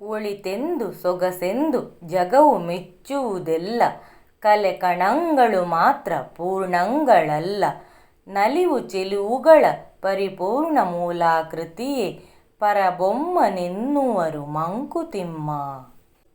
ಒಳಿತೆಂದು ಸೊಗಸೆಂದು ಜಗವು ಮೆಚ್ಚುವುದೆಲ್ಲ ಕಲೆ ಕಣಂಗಳು ಮಾತ್ರ ಪೂರ್ಣಂಗಳಲ್ಲ. ನಲಿವು ಚೆಲುವುಗಳ ಪರಿಪೂರ್ಣ ಮೂಲಾಕೃತಿಯೇ ಪರಬೊಮ್ಮನೆನ್ನುವರು ಮಂಕುತಿಮ್ಮ.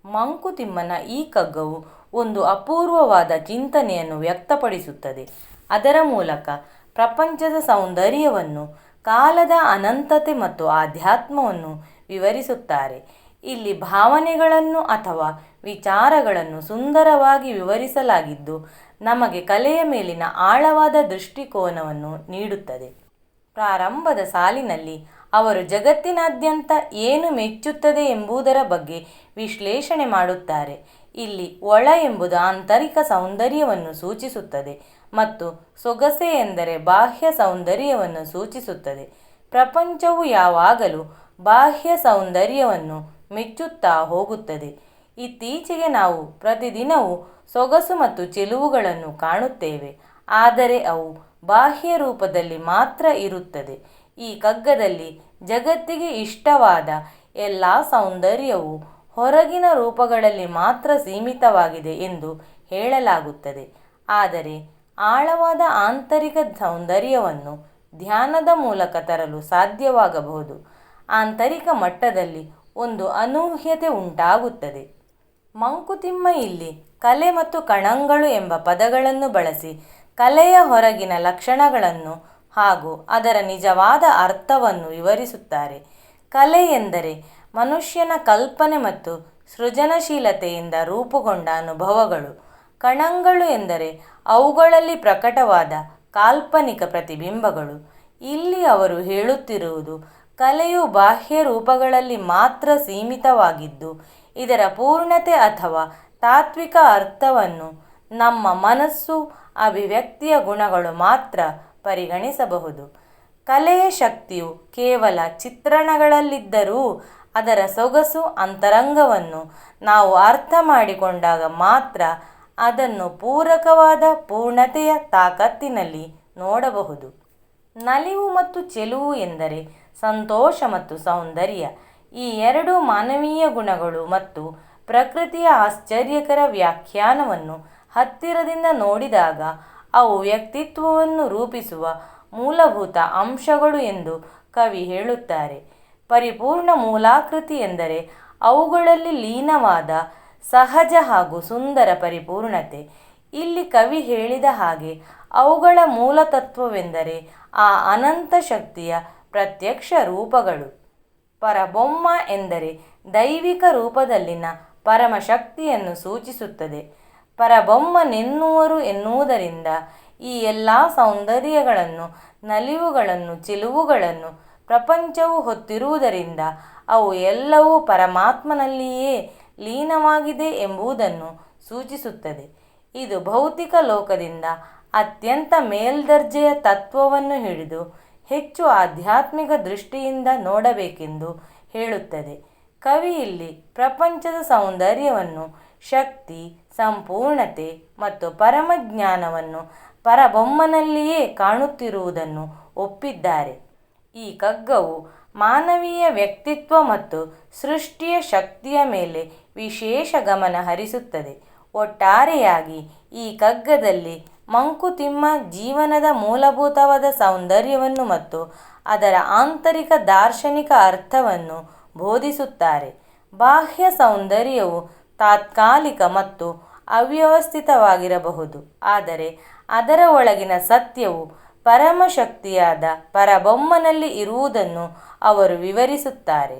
ಮಂಕುತಿಮ್ಮನ ಈ ಕಗ್ಗವು ಒಂದು ಅಪೂರ್ವವಾದ ಚಿಂತನೆಯನ್ನು ವ್ಯಕ್ತಪಡಿಸುತ್ತದೆ. ಅದರ ಮೂಲಕ ಪ್ರಪಂಚದ ಸೌಂದರ್ಯವನ್ನು, ಕಾಲದ ಅನಂತತೆ ಮತ್ತು ಆಧ್ಯಾತ್ಮವನ್ನು ವಿವರಿಸುತ್ತಾರೆ. ಇಲ್ಲಿ ಭಾವನೆಗಳನ್ನು ಅಥವಾ ವಿಚಾರಗಳನ್ನು ಸುಂದರವಾಗಿ ವಿವರಿಸಲಾಗಿದ್ದು ನಮಗೆ ಕಲೆಯ ಮೇಲಿನ ಆಳವಾದ ದೃಷ್ಟಿಕೋನವನ್ನು ನೀಡುತ್ತದೆ. ಪ್ರಾರಂಭದ ಸಾಲಿನಲ್ಲಿ ಅವರು ಜಗತ್ತಿನಾದ್ಯಂತ ಏನು ಮೆಚ್ಚುತ್ತದೆ ಎಂಬುದರ ಬಗ್ಗೆ ವಿಶ್ಲೇಷಣೆ ಮಾಡುತ್ತಾರೆ. ಇಲ್ಲಿ ಒಳ ಎಂಬುದು ಆಂತರಿಕ ಸೌಂದರ್ಯವನ್ನು ಸೂಚಿಸುತ್ತದೆ ಮತ್ತು ಸೊಗಸೆ ಎಂದರೆ ಬಾಹ್ಯ ಸೌಂದರ್ಯವನ್ನು ಸೂಚಿಸುತ್ತದೆ. ಪ್ರಪಂಚವು ಯಾವಾಗಲೂ ಬಾಹ್ಯ ಸೌಂದರ್ಯವನ್ನು ಮೆಚ್ಚುತ್ತಾ ಹೋಗುತ್ತದೆ. ಇತ್ತೀಚೆಗೆ ನಾವು ಪ್ರತಿದಿನವೂ ಸೊಗಸು ಮತ್ತು ಚೆಲುವುಗಳನ್ನು ಕಾಣುತ್ತೇವೆ. ಆದರೆ ಅವು ಬಾಹ್ಯ ರೂಪದಲ್ಲಿ ಮಾತ್ರ ಇರುತ್ತದೆ. ಈ ಕಗ್ಗದಲ್ಲಿ ಜಗತ್ತಿಗೆ ಇಷ್ಟವಾದ ಎಲ್ಲ ಸೌಂದರ್ಯವು ಹೊರಗಿನ ರೂಪಗಳಲ್ಲಿ ಮಾತ್ರ ಸೀಮಿತವಾಗಿದೆ ಎಂದು ಹೇಳಲಾಗುತ್ತದೆ. ಆದರೆ ಆಳವಾದ ಆಂತರಿಕ ಸೌಂದರ್ಯವನ್ನು ಧ್ಯಾನದ ಮೂಲಕ ತರಲು ಸಾಧ್ಯವಾಗಬಹುದು. ಆಂತರಿಕ ಮಟ್ಟದಲ್ಲಿ ಒಂದು ಅನೂಹ್ಯತೆ ಉಂಟಾಗುತ್ತದೆ. ಮಂಕುತಿಮ್ಮ ಇಲ್ಲಿ ಕಲೆ ಮತ್ತು ಕಣಂಗಳು ಎಂಬ ಪದಗಳನ್ನು ಬಳಸಿ ಕಲೆಯ ಹೊರಗಿನ ಲಕ್ಷಣಗಳನ್ನು ಹಾಗೂ ಅದರ ನಿಜವಾದ ಅರ್ಥವನ್ನು ವಿವರಿಸುತ್ತಾರೆ. ಕಲೆ ಎಂದರೆ ಮನುಷ್ಯನ ಕಲ್ಪನೆ ಮತ್ತು ಸೃಜನಶೀಲತೆಯಿಂದ ರೂಪುಗೊಂಡ ಅನುಭವಗಳು. ಕಣಂಗಳು ಎಂದರೆ ಅವುಗಳಲ್ಲಿ ಪ್ರಕಟವಾದ ಕಾಲ್ಪನಿಕ ಪ್ರತಿಬಿಂಬಗಳು. ಇಲ್ಲಿ ಅವರು ಹೇಳುತ್ತಿರುವುದು ಕಲೆಯು ಬಾಹ್ಯ ರೂಪಗಳಲ್ಲಿ ಮಾತ್ರ ಸೀಮಿತವಾಗಿದ್ದು, ಇದರ ಪೂರ್ಣತೆ ಅಥವಾ ತಾತ್ವಿಕ ಅರ್ಥವನ್ನು ನಮ್ಮ ಮನಸ್ಸು, ಅಭಿವ್ಯಕ್ತಿಯ ಗುಣಗಳು ಮಾತ್ರ ಪರಿಗಣಿಸಬಹುದು. ಕಲೆಯ ಶಕ್ತಿಯು ಕೇವಲ ಚಿತ್ರಣಗಳಲ್ಲಿದ್ದರೂ ಅದರ ಸೊಗಸು, ಅಂತರಂಗವನ್ನು ನಾವು ಅರ್ಥ ಮಾಡಿಕೊಂಡಾಗ ಮಾತ್ರ ಅದನ್ನು ಪೂರಕವಾದ ಪೂರ್ಣತೆಯ ತಾಕತ್ತಿನಲ್ಲಿ ನೋಡಬಹುದು. ನಲಿವು ಮತ್ತು ಚೆಲುವು ಎಂದರೆ ಸಂತೋಷ ಮತ್ತು ಸೌಂದರ್ಯ. ಈ ಎರಡು ಮಾನವೀಯ ಗುಣಗಳು ಮತ್ತು ಪ್ರಕೃತಿಯ ಆಶ್ಚರ್ಯಕರ ವ್ಯಾಖ್ಯಾನವನ್ನು ಹತ್ತಿರದಿಂದ ನೋಡಿದಾಗ ಅವು ವ್ಯಕ್ತಿತ್ವವನ್ನು ರೂಪಿಸುವ ಮೂಲಭೂತ ಅಂಶಗಳು ಎಂದು ಕವಿ ಹೇಳುತ್ತಾರೆ. ಪರಿಪೂರ್ಣ ಮೂಲಾಕೃತಿ ಎಂದರೆ ಅವುಗಳಲ್ಲಿ ಲೀನವಾದ, ಸಹಜ ಹಾಗೂ ಸುಂದರ ಪರಿಪೂರ್ಣತೆ. ಇಲ್ಲಿ ಕವಿ ಹೇಳಿದ ಹಾಗೆ ಅವುಗಳ ಮೂಲ ತತ್ವವೆಂದರೆ ಆ ಅನಂತ ಶಕ್ತಿಯ ಪ್ರತ್ಯಕ್ಷ ರೂಪಗಳು. ಪರಬೊಮ್ಮ ಎಂದರೆ ದೈವಿಕ ರೂಪದಲ್ಲಿನ ಪರಮಶಕ್ತಿಯನ್ನು ಸೂಚಿಸುತ್ತದೆ. ಪರಬೊಮ್ಮನೆನ್ನುವರು ಎನ್ನುವುದರಿಂದ ಈ ಎಲ್ಲ ಸೌಂದರ್ಯಗಳನ್ನು, ನಲಿವುಗಳನ್ನು, ಚಿಲುವುಗಳನ್ನು ಪ್ರಪಂಚವು ಹೊತ್ತಿರುವುದರಿಂದ ಅವು ಎಲ್ಲವೂ ಪರಮಾತ್ಮನಲ್ಲಿಯೇ ಲೀನವಾಗಿದೆ ಎಂಬುದನ್ನು ಸೂಚಿಸುತ್ತದೆ. ಇದು ಭೌತಿಕ ಲೋಕದಿಂದ ಅತ್ಯಂತ ಮೇಲ್ದರ್ಜೆಯ ತತ್ವವನ್ನು ಹಿಡಿದು ಹೆಚ್ಚು ಆಧ್ಯಾತ್ಮಿಕ ದೃಷ್ಟಿಯಿಂದ ನೋಡಬೇಕೆಂದು ಹೇಳುತ್ತದೆ. ಕವಿ ಇಲ್ಲಿ ಪ್ರಪಂಚದ ಸೌಂದರ್ಯವನ್ನು, ಶಕ್ತಿ, ಸಂಪೂರ್ಣತೆ ಮತ್ತು ಪರಮಜ್ಞಾನವನ್ನು ಪರಬೊಮ್ಮನಲ್ಲಿಯೇ ಕಾಣುತ್ತಿರುವುದನ್ನು ಒಪ್ಪಿದ್ದಾರೆ. ಈ ಕಗ್ಗವು ಮಾನವೀಯ ವ್ಯಕ್ತಿತ್ವ ಮತ್ತು ಸೃಷ್ಟಿಯ ಶಕ್ತಿಯ ಮೇಲೆ ವಿಶೇಷ ಗಮನ ಹರಿಸುತ್ತದೆ. ಒಟ್ಟಾರೆಯಾಗಿ ಈ ಕಗ್ಗದಲ್ಲಿ ಮಂಕುತಿಮ್ಮ ಜೀವನದ ಮೂಲಭೂತವಾದ ಸೌಂದರ್ಯವನ್ನು ಮತ್ತು ಅದರ ಆಂತರಿಕ ದಾರ್ಶನಿಕ ಅರ್ಥವನ್ನು ಬೋಧಿಸುತ್ತಾರೆ. ಬಾಹ್ಯ ಸೌಂದರ್ಯವು ತಾತ್ಕಾಲಿಕ ಮತ್ತು ಅವ್ಯವಸ್ಥಿತವಾಗಿರಬಹುದು, ಆದರೆ ಅದರ ಒಳಗಿನ ಸತ್ಯವು ಪರಮಶಕ್ತಿಯಾದ ಪರಬೊಮ್ಮನಲ್ಲಿ ಇರುವುದನ್ನು ಅವರು ವಿವರಿಸುತ್ತಾರೆ.